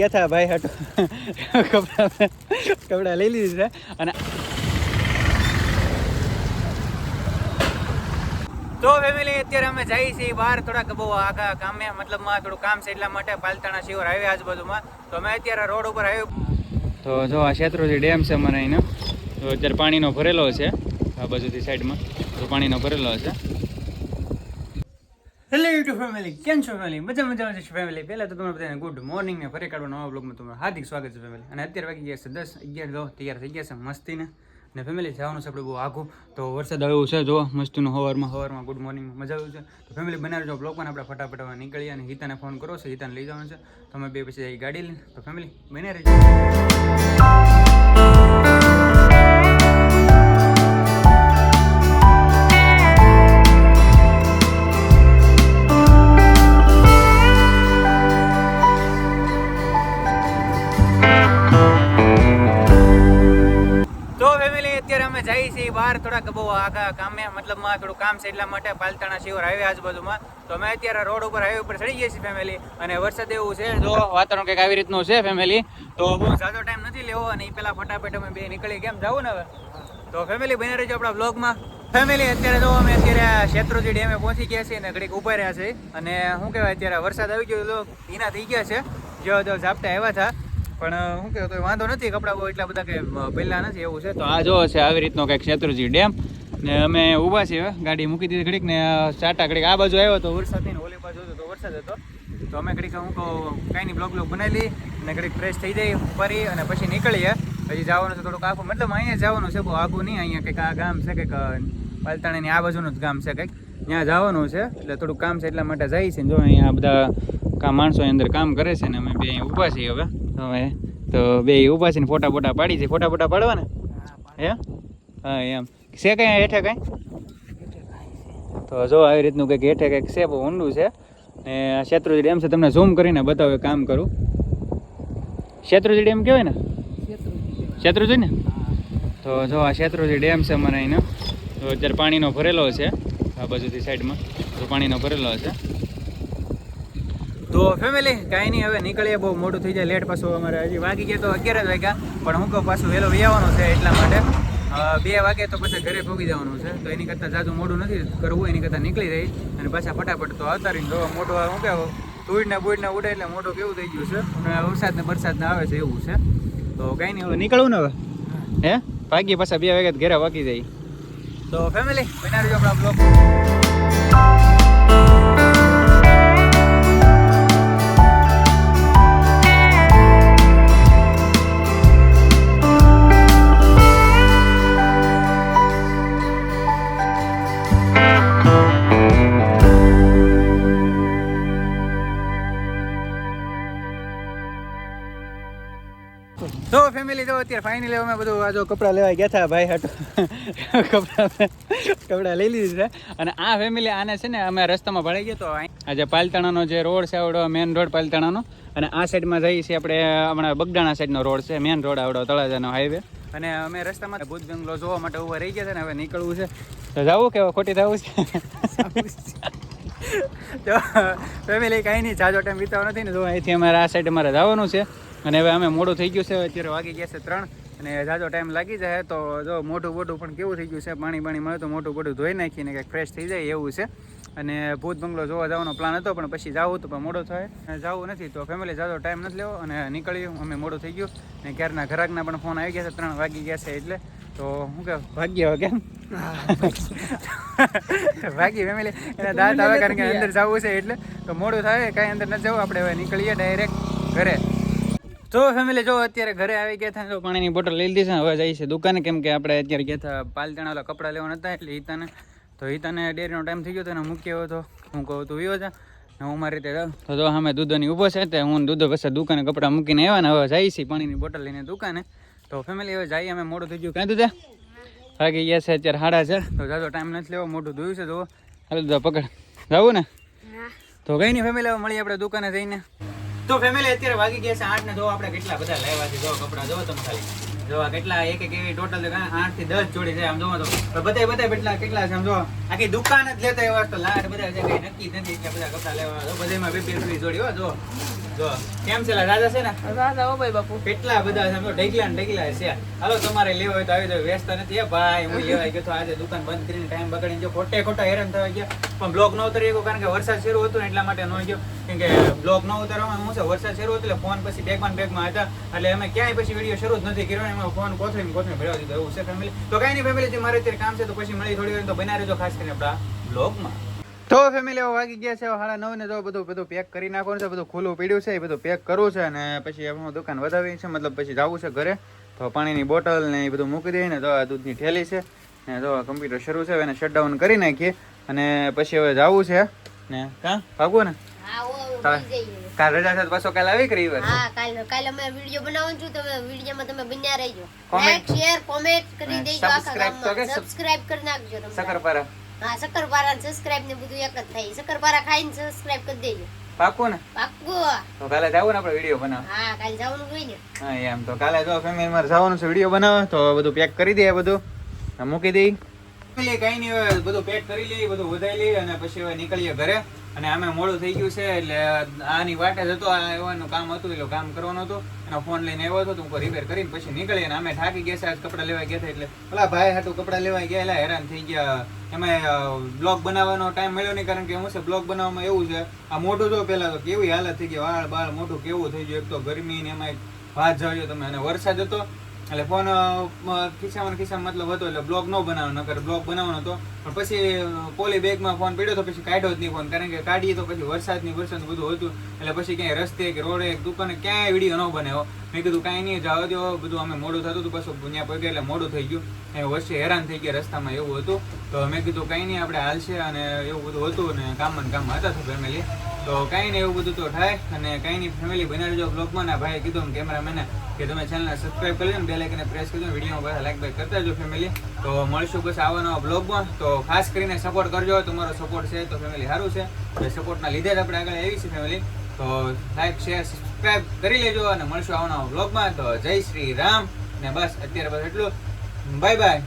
ગયા હતા ભાઈ હટો. કપડા કપડા લઈ લીધી છે. અને તો ફેમિલી અત્યારે અમે જઈએ છીએ બહાર થોડાક બહુ આગા કામે મતલબમાં થોડું કામ છે એટલા માટે પાલતાણા શિવર હાઈવે આજુબાજુમાં તો અમે અત્યારે રોડ ઉપર હાઈવે તો જો આ શેત્રુજી ડેમ છે મને અહીંનો. તો અત્યારે પાણીનો ભરેલો છે આ બાજુથી સાઈડમાં તો પાણીનો ભરેલો છે. હેલો યુટ્યુબ ફેમિલી કેમ છો ફેમિલી મજા મજા છે ફેમિલી પહેલાં તો તમારે બધાને ગુડ મોર્નિંગ ને ફરી કાઢવા નવા બ્લોગમાં તમારું હાર્દિક સ્વાગત છે ફેમિલી અને અત્યારે વાગી ગયા છે દસ અગિયાર દો, તૈયાર થઈ ગયા છે મસ્તીને. ને ફેમિલી જવાનું છે આપણે બહુ આઘું. તો વરસાદ આવ્યો છે, જો, મસ્તીનું હવારમાં હવારમાં ગુડ મોર્નિંગ મજા આવ્યું છે. તો ફેમિલી બનાવજો બ્લોગ પણ આપણે ફટાફટ નીકળીએ અને હિતાને ફોન કરો છો, હિતાને લઈ જવાનું છે. તમે બે પછી ગાડી લઈને. તો ફેમિલી બને રહેજો. છીએ કે બહુ આખા કામે મતલબમાં થોડું કામ છે એટલા માટે પાલતાણા શિવર હાઈવે આજુબાજુમાં તો અમે અત્યારે રોડ ઉપર હાઈવે ઉપર ચડી ગયા છીએ ફેમિલી અને વરસાદ એવું છે, જો વાતાવરણ કંઈક આવી રીતનું છે ફેમિલી તો બહુ ઝાઝો ટાઈમ નથી લેવો અને એ પેલા ફટાફટ અમે બે નીકળી કેમ જવું ને હવે? તો ફેમિલી બની રહેજો આપણા બ્લોગમાં ફેમિલી અત્યારે તો અમે અત્યારે શેત્રુજી ડેમે પહોંચી ગયા છીએ અને ઘડીક ઊભા રહ્યા છે અને શું કહેવાય, અત્યારે વરસાદ આવી ગયો તો એના થઈ ગયા છે. જો, ઝાપટા આવ્યા હતા. પણ શું કહેતો વાંધો નથી, કપડાં બહુ એટલા બધા કે પહેલાં નથી, એવું છે તો? આ જો છે, આવી રીતનો કંઈક શેત્રુજી ડેમ. ને અમે ઊભા છીએ. ગાડી મૂકી દીધી ઘડીક, ને ચાટા ઘડીક આ બાજુ આવ્યો તો વરસાદ થઈને ઓલી બાજુ તો વરસાદ હતો. તો અમે ઘડીક, હું કહું કાંઈ નહીં બ્લોગ બ્લોગ બનાવી અને ઘડીક ફ્રેશ થઈ જઈ ફરી અને પછી નીકળીએ. પછી જવાનું છે થોડુંક આખું, મતલબ અહીંયા જવાનું છે, બહુ આખું નહીં, અહીંયા કંઈક આ ગામ છે, કંઈક પાલતાણાની આ બાજુનું જ ગામ છે કંઈક. ત્યાં જવાનું છે, એટલે થોડુંક કામ છે એટલા માટે જઈએ છીએ જો અહીંયા બધા કામ માણસો અંદર કામ કરે છે ને અમે બે અહીંયા ઊભા છીએ હવે. હવે તો બે ઊભા છે ને ફોટા ફોટા પાડી છે. ફોટા ફોટા પાડવાના? હે હા? એમ. છે કઈ હેઠે કઈ? તો જો આવી રીતનું કંઈક હેઠે કંઈક છે બહુ ઊંડું છે. ને આ શેત્રુજી ડેમ છે તમને ઝૂમ કરીને બતાવે કામ કરું. શેત્રુજી ડેમ કહેવાય ને? શેત્રુજી. ને તો જો આ શેત્રુજી ડેમ છે મને અહીંનો. તો અત્યારે પાણીનો ભરેલો છે આ બાજુથી સાઈડમાં. તો પાણીનો ભરેલો છે. તો ફેમિલી કાંઈ નહીં, હવે નીકળીએ. બહુ મોટું થઈ જાય લેટ પાછું અમારે હજી વાગી ગયા તો અગિયાર જ વાગ્યા. પણ હું કહું, પાછું વહેલો આવવાનું છે એટલા માટે. બે વાગે તો પછી ઘરે પહોંચી જવાનું છે. તો એની કરતાં જાજુ મોડું નથી કરવું, એની કરતાં નીકળી રહી. અને પાછા ફટાફટ તો આવતા જોવા મોટું શું કહેવું ધૂળ ને ઉડે એટલે મોટું કેવું થઈ ગયું છે. અને વરસાદ ને વરસાદ ને આવે છે એવું છે. તો કાંઈ નહીં, હવે નીકળવું ને હવે. હે? ભાગીએ પાછા બે વાગે ઘરે વાગી જાય. તો ફેમિલી બનાવી આપણા બ્લોગ તો ફેમિલી તો અત્યારે ફાઇનલી અમે બધું આ જો કપડાં લેવા ગયા હતા ભાઈ હાટો. કપડાં કપડાં લઈ લીધી છે. અને આ ફેમિલી આને છે ને અમે રસ્તામાં ભળી ગયો તો આ જે પાલતાણાનો જે રોડ છે આવડો મેન રોડ પાલતાણાનો. અને આ સાઈડમાં જઈએ છીએ આપણે હમણાં બગડાણા સાઈડનો રોડ છે મેન રોડ આવડો તળાજાનો હાઈવે અને અમે રસ્તામાં ભૂત બંગલો જોવા માટે ઊભા રહી ગયા છે ને હવે નીકળવું છે. તો જવું કે ખોટી થવું છે? તો ફેમિલી કાંઈ નહીં જાજો ટાઈમ વિતાવો નથી ને તો અહીંથી અમારે આ સાઈડ અમારે જવાનું છે. અને હવે અમે મોડું થઈ ગયું છે અત્યારે વાગી ગયા છે ત્રણ અને જાજો ટાઈમ લાગી જાય તો જો મોટું બોટું પણ કેવું થઈ ગયું છે પાણી પાણી મળે તો મોટું બોટું ધોઈ નાખીને કંઈક ફ્રેશ થઈ જાય એવું છે. અને ભૂત બંગલો જોવા જવાનો પ્લાન હતો પણ પછી જવું તો પણ મોડું થાય. અને જવું નથી તો ફેમિલી જાજો ટાઈમ નથી લેવો અને નીકળ્યું અમે મોડું થઈ ગયું. અને ક્યારના ઘરાકના પણ ફોન આવી ગયા છે ત્રણ વાગી ગયા છે એટલે. તો શું કે ભાગ્ય હવે કેમ? ભાગી ફેમિલી એના દાંત આવે કારણ કે અંદર જવું છે એટલે. તો મોડું થાય કાંઈ અંદર નથી જવું આપણે હવે નીકળીએ ડાયરેક્ટ ઘરે. તો ફેમિલી જો અત્યારે ઘરે આવી ગયા હતા તો પાણીની બોટલ લઈ લીધી છે. હવે જઈએ છે દુકાને કેમ કે આપણે અત્યારે ગયા હતા પાલતાણા ઓલા કપડાં લેવાના હતા એટલે હિતાને તો હિતાને ડેરીનો ટાઈમ થઈ ગયો હતો એને મૂક્યો હતો? હું કહું તું વિયો જા. ને હું મારી રીતે. તો જો અમે દૂધની ઊભો છે તે હું દૂધો પછી દુકાને કપડાં મૂકીને આવ્યા ને હવે જઈએ છીએ પાણીની બોટલ લઈને દુકાને. તો ફેમિલી હવે જઈએ અમે મોડું થઈ ગયું. કાંઈ દૂધે? વાગી ગયા છે અત્યારે હાડા છે. તો જાજો ટાઈમ નથી લેવો મોટું ધોયું છે તો હાલ દૂધા પકડ. જવું ને? તો કઈ નહીં ફેમિલી હવે મળીએ આપણે દુકાને જઈને. તો ફેમિલી અત્યારે વાગી ગયા છે આઠ ને જો આપણે કેટલા બધા લાવ્યા છે, જો કપડા, જો તમે ખાલી. જો કેટલા, એક એક એવી ટોટલ આઠથી દસ જોડી છે, આમ જોવો તો. બધા બધા કેટલા કેટલા છે, આમ જો આખી દુકાન જ લેતા એવા તો લાટ બધા કઈ નક્કી નથી એટલા બધા કપડા લેવા. તો બધામાં બે બે બે જોડી, હો, જો. જો કેમ છે રાજા છે ને? રાજા ઓ ભાઈ બાપુ. કેટલા બધા છે ઢગલા ઢગલા છે. હાલો તમારે લેવો હોય તો આવી જાવ વ્યસ્ત નથી. હે ભાઈ હું લેવાઈ ગયો તો આજે દુકાન બંધ કરીને ટાઈમ બગાડીને જો ખોટે ખોટા હેરાન થવા ગયા. પણ બ્લોક ન ઉતરી ગયો કારણ કે વરસાદ શરૂ હતો એટલા માટે ન ગયો. કેમ કે બ્લોક ન ઉતારવામાં શું છે વરસાદ શરૂ હતો એટલે ફોન પછી બેગમાં બેગમાં હતા. એટલે અમે ક્યાંય પછી વીડિયો શરૂ જ નથી કર્યો એમાં ફોન કોથળીને કોથળી ભેળવી દીધો. એવું છે ફેમિલી તો કઈ નહીં ફેમિલી મારે અત્યારે કામ છે તો પછી મળી થોડી વાર તો બનાવી રહેજો ખાસ કરીને આપણા બ્લોગમાં તો ફેમિલી હવે વાગી ગયા છે સાડા નવ ને જો બધું બધું પેક કરી નાખવાનું છે બધું ખુલ્લું પીડ્યું છે એ બધું પેક કરવું છે અને પછી એમનું દુકાન વધાવી છે મતલબ પછી જવું છે ઘરે. તો પાણીની બોટલ ને એ બધું મૂકી દઈએ ને તો આ દૂધની ઠેલી છે ને તો કમ્પ્યુટર શરૂ છે એને શટડાઉન કરી નાખીએ. અને પછી હવે જવું છે ને કાં? ભાગવું ને. કાલ રજા છે પાછો કાલ આવી કરી હા કાલ કાલ અમે વીડિયો બનાવું છું તમે વિડીયોમાં તમે બન્યા રહેજો. લાઈક શેર કોમેન્ટ કરી દેજો આખા ગામમાં. સબસ્ક્રાઇબ કરી નાખજો સકરપારા હા શક્કરપારા ને સબસ્ક્રાઇબ ને બધું એક જ થાય. શક્કરપારા ખાઈને સબસ્ક્રાઇબ કરી દેજો. પાકો ને? પાકો તો કાલે જાવું ને આપણે વીડિયો બનાવ હા કાલે જવાનું હોય ને. હા એમ. તો કાલે જો ફેમિલી મારે જવાનું છે વીડિયો બનાવ તો બધું પેક કરી દે બધું. આ મૂકી દઈ. કઈ નહીં બધું પેક કરી લઈએ બધું વધાઈ લઈએ અને પછી હવે નીકળીએ ઘરે. અને આમે મોડું થઈ ગયું છે, એટલે આની વાટે જ હતો આવવાનું કામ હતું એટલે કામ કરવાનું હતું એનો ફોન લઈને આવ્યો હતો હું રિપેર કરીને પછી નીકળી અને અમે થાકી ગયા છે, આજ કપડાં લેવા ગયા હતા એટલે ઓલા ભાઈ હાટું કપડાં લેવા ગયા એટલે હેરાન થઈ ગયા. એમાં બ્લોગ બનાવવાનો ટાઈમ મળ્યો નહીં, કારણ કે હું છે બ્લોગ બનાવવામાં એવું છે, આ મોઢું તો પેલા તો કેવી હાલત થઈ ગઈ, વાળ બાળ મોઢું કેવું થઈ ગયું, એક તો ગરમી ને એમાં વાત જાળ્યો તમે, અને વરસાદ હતો એટલે ફોન ખિસ્સામાં ખિસ્સામાં મતલબ હતો એટલે બ્લોગ ન બનાવવાનો, નકર બ્લોગ બનાવવાનો હતો. પણ પછી પોલી બેગમાં ફોન પડ્યો તો પછી કાઢ્યો જ નહીં ફોન કારણ કે કાઢીએ તો પછી વરસાદની વરસાદ બધું હતું. એટલે પછી ક્યાંય રસ્તે કે રોડે દુકાને ક્યાંય વીડિયો ન બનાવ્યો. મેં કીધું કાંઈ નહીં જવા દો બધું અમે મોડું થતું હતું, પછી ત્યાં પગે એટલે મોડું થઈ ગયું. એ વચ્ચે હેરાન થઈ ગયા રસ્તામાં એવું હતું. તો મેં કીધું કાંઈ નહીં, આપણે હાલશે અને એવું બધું હતું ને કામમાં કામમાં હતા ફેમિલી તો કાંઈ નહીં, એવું બધું તો થાય અને કાંઈ નહીં ફેમિલી બનાવી જો બ્લોગમાં ના ભાઈ કીધું કેમેરામેને કે તમે ચેનલને સબસ્ક્રાઇબ કરી લો ને બે લાઇકને પ્રેસ કરી દો વિડીયોમાં બધા લાઈક બાઈક કરતા જો ફેમિલી તો મળશું બસ આવવાનો બ્લોગમાં તો ખાસ કરીને સપોર્ટ કરજો. તમારો સપોર્ટ છે તો ફેમિલી સારું છે. એ સપોર્ટના લીધે જ આપણે આગળ આવી છે ફેમિલી તો લાઈક શેર સબસ્ક્રાઈબ કરી લેજો અને મળશું આવવાનો બ્લોગમાં તો જય શ્રી રામ. ને બસ, અત્યારે બસ એટલું. Bye bye